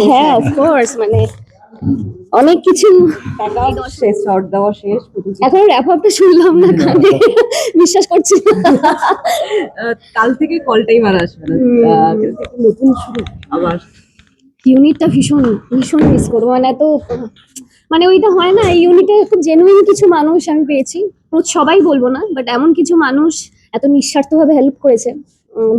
হ্যাঁ অফকোর্স মানে অনেক কিছু টাকা শেষ শর্ট দেওয়া শেষ এখন র্যাপ আপটা শুনলাম না কানে বিশ্বাস করছি কাল থেকে কল টাইম আর আসবে না। নতুন শুরু আবার। ইউনিটটা ভীষণ ভীষণ মিস করব। মানে এত মানে ওইটা হয় না এই ইউনিটে খুব জেনুইন কিছু মানুষ আমি পেয়েছি। রোজ সবাই বলব না বাট এমন কিছু মানুষ এত নিঃস্বার্থভাবে হেল্প করেছে।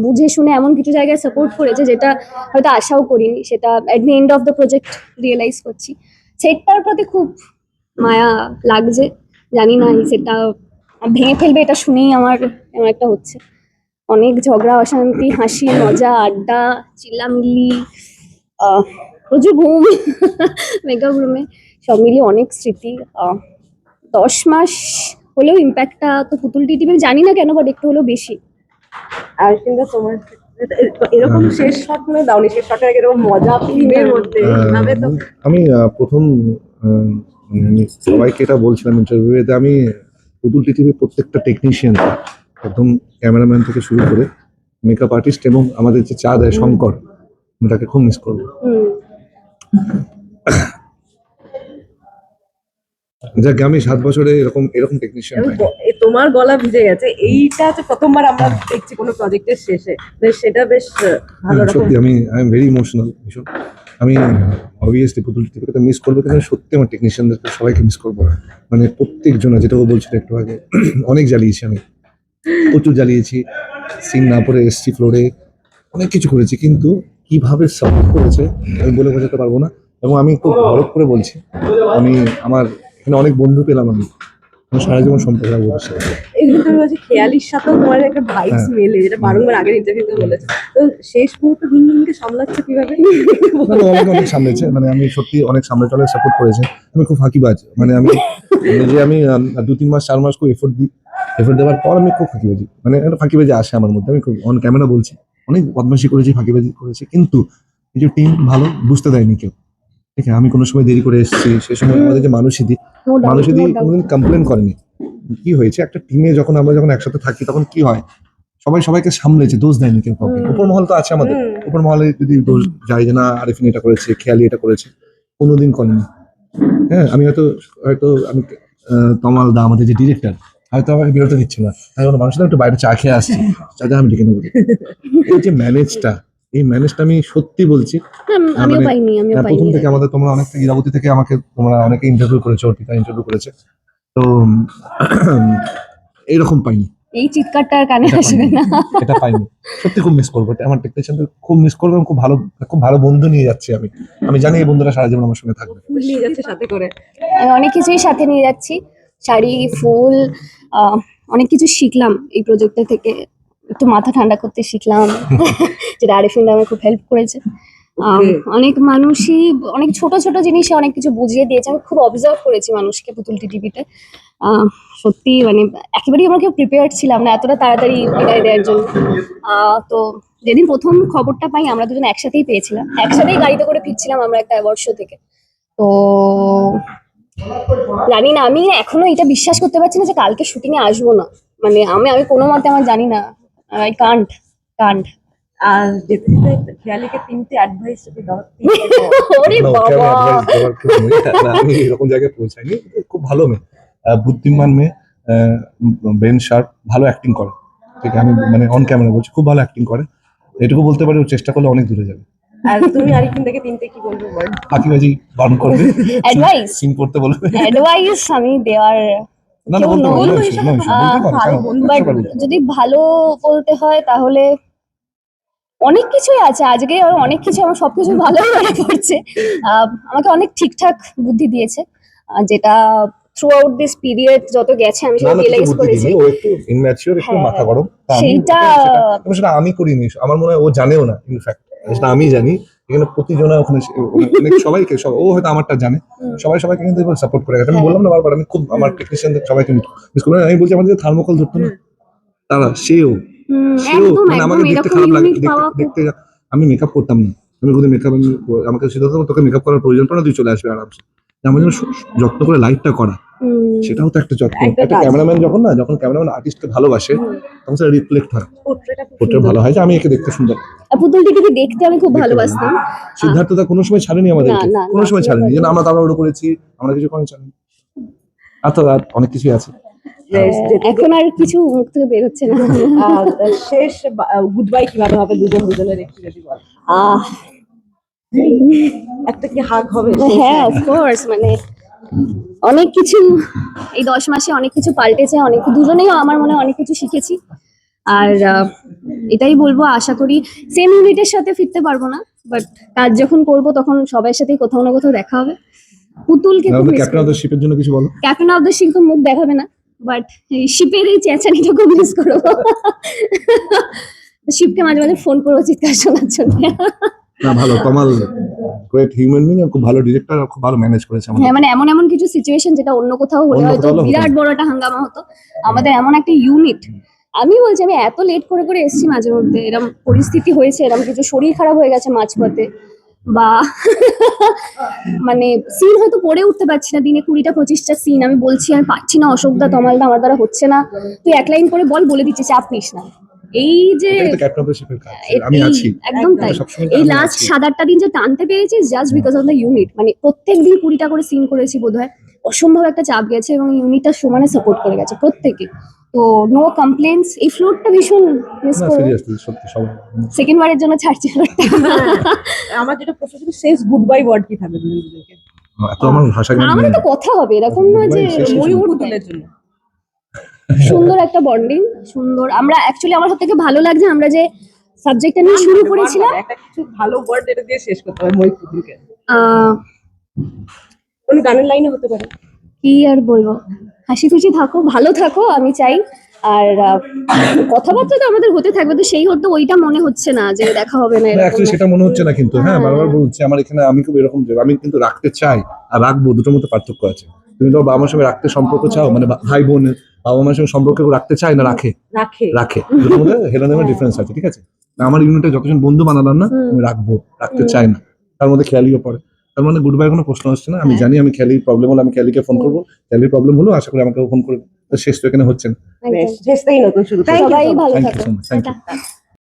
বুঝে শুনে এমন কিছু জায়গায় সাপোর্ট করেছে যেটা হয়তো আশাও করিনি, সেটা at the end of the project realise করছি। সেটটার প্রতি খুব মায়া লাগছে, জানি না সেটা ভেঙে ফেলবে এটা শুনেই আমার এমন একটা হচ্ছে। অনেক ঝগড়া, অশান্তি, হাসি, মজা, আড্ডা, চিল্লামিল্লি প্রচুর ঘুম মেকআপ রুমে সব মিলিয়ে অনেক স্মৃতি দশ মাস হলেও ইম্প্যাক্টটা তো পুতুল টিভি জানি না কেন বাট একটু হলেও বেশি। আর কিন্তু তোমার এরকম শেষ শট মানে দাওনি শেষ শটের এরকম মজা ফিল্মের মধ্যে আমি প্রথম মানে সবাইকে এটা বলছিলাম ইন্টারভিউতে আমি পুতুল টিভির প্রত্যেকটা টেকনিশিয়ান একদম ক্যামেরাম্যান থেকে শুরু করে মেকআপ আর্টিস্ট এবং আমাদের যে চা দেয় শঙ্কর আমি তাকে খুব মিস করব। যাকে আমি সাত বছরে এরকম এরকম টেকনিশিয়ান তোমার গলা ভিজে গেছে। এইটা হচ্ছে প্রথমবার আমরা দেখছি কোনো প্রজেক্টের শেষে। বেশ সেটা বেশ ভালো রকম সত্যি আমি আই এম ভেরি ইমোশনাল ভীষণ আমি অবভিয়াসলি পুতুল টিভিকে মিস করব কিন্তু সত্যি আমার টেকনিশিয়ানদেরকে সবাইকে মিস করব। মানে প্রত্যেকজনা যেটা ও বলছিল একটু আগে অনেক জ্বালিয়েছি আমি। প্রচুর জ্বালিয়েছি। সিন না পরে এসছি ফ্লোরে অনেক কিছু করেছি কিন্তু কীভাবে সাপোর্ট করেছে আমি বলে বোঝাতে পারব না। এবং আমি খুব গরব করে বলছি আমি আমার এখানে অনেক বন্ধু পেলাম আমি। সারা জীবন সম্পর্ক রাখব এগুলো বলছি খেয়ালির সাথেও তোমার একটা ভাইবস হ্যাঁ। মেলে যেটা বারংবার আগের ইন্টারভিউতে বলেছে। তো শেষ মুহূর্তে সামলাচ্ছে কীভাবে? মানে অনেক সামলেছে। মানে আমি সত্যি অনেক সামলে চলে সাপোর্ট করেছে। আমি খুব ফাঁকিবাজ। মানে আমি যে আমি দু তিন মাস চার মাস খুব এফোর্ট দিই। এফোর্ট দেওয়ার পর আমি খুব ফাঁকিবাজি। মানে একটা ফাঁকিবাজি আসে আমার মধ্যে। আমি খুব অন ক্যামেরা বলছি। অনেক বদমাশি করেছি ফাঁকিবাজি করেছি। কিন্তু যে টিম ভালো বুঝতে দেয়নি কেউ। ঠিক আমি কোনো সময় দেরি করে এসেছি সে সময় আমাদের যে মানুষই doubt. কোনোদিন কমপ্লেন করেনি। কি হয়েছে? একটা টিমে যখন আমরা যখন একসাথে থাকি তখন কি হয়? সবাই সবাইকে সামলেছে দোষ দেয়নি কেউ কাউকে। উপর মহল তো আছে আমাদের। উপর মহলে যদি দোষ যায় যে না আরিফিন এটা করেছে খেয়ালি এটা করেছে কোনোদিন করেনি। হ্যাঁ আমি হয়তো হয়তো আমি তমাল দা আমাদের যে ডিরেক্টর হয়তো আমাকে বিরতি দিচ্ছে না। বললাম মানুষের একটু বাইরে চা খেয়ে আসছি। আমি ডেকে নেব। এই যে ম্যানেজটা এই ম্যানেজটা আমি সত্যি বলছি। আমিও মানে, পাইনি আমিও হ্যাঁ, পাইনি। প্রথম থেকে আমাদের তোমরা অনেক ইরাবতী থেকে আমাকে তোমরা অনেকে ইন্টারভিউ করেছ অর্পিতা ইন্টারভিউ করেছে। তো এইরকম পাইনি। এই চিৎকারটা আর কানে আসবে না। এটা পাইনি। সত্যি খুব মিস করব আমার টেকনিশিয়ানদের খুব মিস করব খুব ভালো খুব ভালো বন্ধু নিয়ে যাচ্ছি আমি। আমি জানি এই বন্ধুরা সারা জীবন আমার সঙ্গে থাকবে। ফুল নিয়ে যাচ্ছে সাথে করে। আমি অনেক কিছুই সাথে নিয়ে যাচ্ছি শাড়ি ফুল আহ, অনেক কিছু শিখলাম এই প্রজেক্টটা থেকে। একটু মাথা ঠান্ডা করতে শিখলাম। যেটা আরিফিন আমার খুব হেল্প করেছে। অনেক মানুষই অনেক ছোট ছোট জিনিসে অনেক কিছু বুঝিয়ে দিয়েছে। আমি খুব অবজার্ভ করেছি মানুষকে পুতুল টিভিতে সত্যি মানে একেবারেই আমরা কেউ প্রিপেয়ার ছিলাম না এতটা তাড়াতাড়ি বিদায় দেওয়ার জন্য। আহ, তো যেদিন প্রথম খবরটা পাই আমরা দুজন একসাথেই পেয়েছিলাম। একসাথেই গাড়িতে করে ফিরছিলাম আমরা একটা অ্যাওয়ার্ড শো থেকে। তো জানি না আমি এখনও এটা বিশ্বাস করতে পারছি না যে কালকে শুটিং এ আসব না। মানে আমি আমি কোনো মতে আমার জানি না। আই কান্ট কান্ট আর খেয়ালিকে তিনটে অ্যাডভাইস যদি দাও ওরে বাবা। আমি এরকম জায়গায় পৌঁছাইনি। খুব ভালো মেয়ে। আহ, বুদ্ধিমান মেয়ে। ব্রেন শার্প ভালো অ্যাক্টিং করে। ঠিক আমি মানে অন ক্যামেরা বলছি খুব ভালো অ্যাক্টিং করে। এটুকু বলতে পারি চেষ্টা করলে অনেক দূরে যাবে। আর তুমি আরেকদিন থেকে তিনটে কি বলব বল? ফাঁকিবাজি বারণ করবে। Advice? সিন করতে বলবে। অ্যাডভাইস আমি দেওয়ার ভালো। যদি ভালো বলতে হয় তাহলে অনেক কিছুই আছে। আজকে আর অনেক কিছু আমার সবকিছু ভালোই মনে পড়ছে। আমাকে অনেক ঠিকঠাক বুদ্ধি দিয়েছে। যেটা থ্রু আউট দিস পিরিয়ড যত গেছে আমি সেটা রিয়েলাইজ করেছি। ও একটু ইনম্যাচিওর একটু হ্যাঁ, মাথা গরম সেটা- এবং সেটা আমি করিনি। আমার মনে হয় ও জানেও না ইনফ্যাক্ট সেটা আমি জানি। এখানে প্রতিজনা ওখানে অনেক সবাইকে সব- ও হয়তো আমারটা জানে। সবাই সবাইকে কিন্তু সাপোর্ট করে গেছে। আমি। বললাম না বারবার আমি খুব আমার টেকনিশিয়ানদের সবাইকে মিস করি আমি বলছি আমাদের থার্মোকল ধরতো না তারা সেও সেও মানে আমাকে দেখতে খারাপ লাগে। দেখতে আমি মেকআপ করতাম না। আমি কোথাও মেকআপ আমি আমাকে সিদ্ধান্ত তোকে মেকআপ করার প্রয়োজন পড়ে তুই চলে আসবে আরামসে। আমার জন্য সু- যত্ন করে লাইটটা করা। সেটাও তো একটা যত্ন। একটা ক্যামেরাম্যান যখন না যখন ক্যামেরাম্যান আর্টিস্টকে ভালোবাসে তখন সেটা রিফ্লেক্ট হয়। সুন্দর। ভালো হয়। যে আমি একে দেখতে সুন্দর। আর পুতুলটিকে দেখতে আমি খুব ভালোবাসতাম? সিদ্ধার্থ দা কোনো সময় ছাড়েনি আমাদেরকে। কোনো সময় ছাড়েনি। যেন আমরা তাড়াহুড়ো করেছি আমরা কিছু কোনো ছাড়েনি। আর তো আর অনেক কিছুই আছে। এখন আর কিছু মুখ থেকে বের হচ্ছে না। শেষ গুড বাই কীভাবে হবে? দুজন দুজনের একটু যদি বল আহ একটা কি হাগ হবে? হ্যাঁ অফকোর্স মানে অনেক কিছু এই দশ মাসে অনেক কিছু পাল্টেছে অনেক দুজনেই আমার মনে হয় অনেক কিছু শিখেছি। আর এটাই বলব আশা করি সেম ইউনিটের সাথে ফিরতে পারব না বাট কাজ যখন করব তখন সবার সাথেই কোথাও না কোথাও দেখা হবে। পুতুলকে খুব মিস ক্যাপ্টেন অফ দ্য শিপের জন্য কিছু বলো? ক্যাপ্টেন অফ দ্য শিপ তো মুখ দেখাবে না বাট শিপের এই চেঁচানিটা খুব মিস করব। শিপকে মাঝে মাঝে ফোন করব চিৎকার শোনার জন্য। না ভালো কমাল গ্রেট হিউম্যান বিং খুব ভালো ডিরেক্টর খুব ভালো ম্যানেজ করেছে আমাদের। হ্যাঁ মানে এমন এমন কিছু সিচুয়েশন যেটা অন্য কোথাও হলে হয়তো বিরাট বড় একটা হাঙ্গামা হতো। আমাদের এমন একটা ইউনিট আমি বলছি আমি এত লেট করে করে এসেছি মাঝে মধ্যে এরকম পরিস্থিতি হয়েছে এরকম কিছু শরীর খারাপ হয়ে গেছে মাঝপথে বা মানে সিন হয়তো পড়ে উঠতে পারছি না দিনে কুড়িটা পঁচিশটা সিন আমি বলছি আমি পাচ্ছি না অশোকদা তমালদা আমার দ্বারা হচ্ছে না। তুই এক লাইন করে বল বলে দিচ্ছি চাপ নিস না। এই যে আমি আছি। একদম তাই। এই লাস্ট সাত আটটা দিন যে টানতে পেরেছি just because of the unit মানে প্রত্যেক দিন কুড়িটা করে সিন করেছি বোধহয়। অসম্ভব একটা চাপ গেছে এবং ইউনিটটা সমানে সাপোর্ট করে গেছে প্রত্যেকে। তো নো কমপ্লেন্স এই ফ্লোরটা ভীষণ মিস সবাই সেকেন্ড বারের জন্য ছাড়ছি আমার যেটা প্রশ্ন ছিল শেষ গুড বাই ওয়ার্ড কি থাকবে দুজন আমার ভাষা জ্ঞান আমারও নেই। তো কথা হবে এরকম নয় যে ময়ূর ময়ূর জন্য। সুন্দর একটা বন্ডিং সুন্দর। আমরা অ্যাকচুয়ালি আমার সব থেকে ভালো লাগছে আমরা যে সাবজেক্টটা নিয়ে শুরু করেছিলাম। একটা কিছু ভালো ওয়ার্ড এটা দিয়ে শেষ করতে হবে আহ, কোন গানের লাইনে হতে পারে। কি আর বলব? হাসি খুশি থাকো ভালো থাকো আমি চাই। আর আহ, কথাবার্তা তো আমাদের হতে থাকবে তো সেই হতো ওইটা মনে হচ্ছে না যে দেখা হবে না এরকম। অ্যাকচুয়ালি সেটা মনে হচ্ছে না কিন্তু। হ্যাঁ হ্যাঁ। বারবার বলছি আমার এখানে আমি খুব এরকম যে আমি কিন্তু রাখতে চাই আর রাখব দুটোর মধ্যে পার্থক্য আছে। তুমি তো বাবা মার সঙ্গে রাখতে সম্পর্ক চাও? মানে ভাই বোন বাবা মার সঙ্গে সম্পর্ক রাখতে চায় না রাখে। রাখে। রাখে। দুটোর মধ্যে হেলানোর ডিফারেন্স আছে ঠিক আছে? আমার ইউনিটে যতজন বন্ধু বানালাম না আমি রাখব রাখতে চাই না। তার মধ্যে খেয়ালিও পড়ে। তার মানে গুড বাই কোনো প্রশ্ন আসছে না আমি হ্যাঁ। জানি আমি খেয়ালির প্রবলেম হলে আমি খেয়ালিকে ফোন করব। খেয়ালির প্রবলেম হলো আশা করি আমাকে ফোন করবে। শেষ তো এখানে হচ্ছে না। একদম। শেষ থেকেই নতুন শুরু thank you so much thank you.